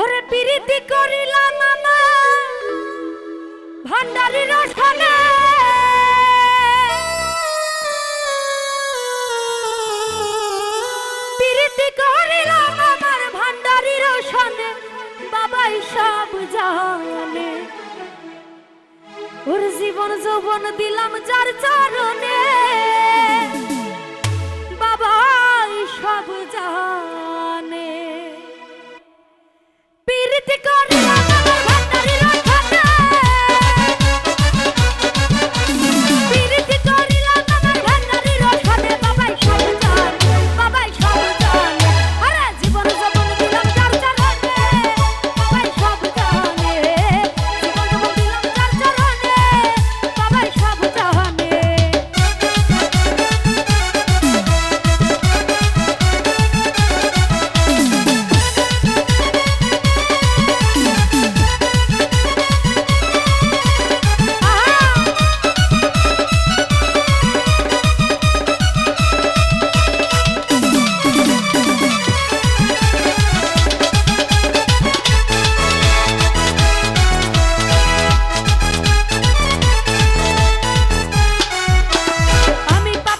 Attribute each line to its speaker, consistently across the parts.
Speaker 1: ওরে পিরিতি করিলা নানা ভান্ডারি রসনে পিরিতি করিলাম আমার ভান্ডারি রসনে বাবাই সব জানে। ওর জীবন যৌবন দিলাম যার চরণে, বাবাই সব জানে।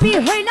Speaker 1: be hurting.